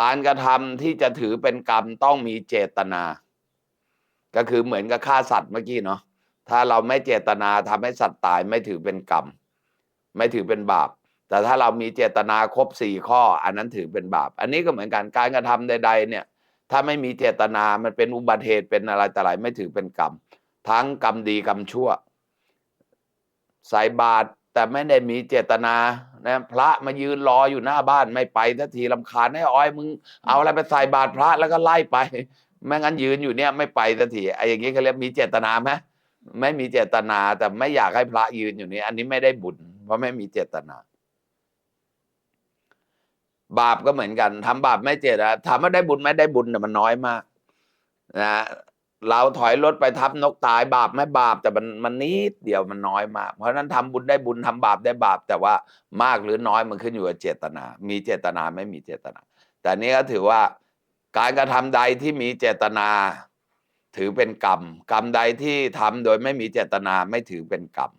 การกระทำที่จะถือเป็นกรรมต้องมีเจตนา ก็คือเหมือนกับฆ่าสัตว์เมื่อกี้เนาะถ้าเราไม่เจตนาทำให้สัตว์ตายไม่ถือเป็นกรรม ไม่ถือเป็นบาป แต่ถ้าเรามีเจตนาครบสี่ข้อ อันนั้นถือเป็นบาป อันนี้ก็เหมือนกันการกระทำใด ๆ เนี่ย ถ้าไม่มีเจตนามันเป็นอุบัติเหตุเป็นอะไรแต่ไรไม่ถือเป็นกรรม ทั้งกรรมดีกรรมชั่วใส่บาตร แต่ไม่ได้มีเจตนานะพระมายืนรออยู่หน้าบ้านไม่ไปทันทีลำคาญให้อ้อยมึงเอาอะไรไปใส่บาตรพระแล้วก็ไล่ไปไม่งั้นยืนอยู่เนี่ยไม่ไปทันทีไอ้อย่างนี้เขาเรียกมีเจตนาไหมไม่มีเจตนาแต่ไม่อยากให้พระยืนอยู่นี่อันนี้ไม่ได้บุญ เพราะไม่มีเจตนา บาปก็เหมือนกันทำบาปไม่เจตนาถามว่าได้บุญไหมได้บุญแต่มันน้อยมาก นะ เราถอยรถไปทับนกตายบาปไหม่บาปแต่มันมันนิดเดียวมันน้อยมาก เพราะฉะนั้นทำบุญได้บุญทำบาปได้บาป แต่ว่ามากหรือน้อยมันขึ้นอยู่กับเจตนา มีเจตนาไม่มีเจตนา แต่นี้ก็ถือว่าการกระทำใดที่มีเจตนา ถือเป็นกรรม กรรมใดที่ทำโดยไม่มีเจตนาไม่ถือเป็นกรรม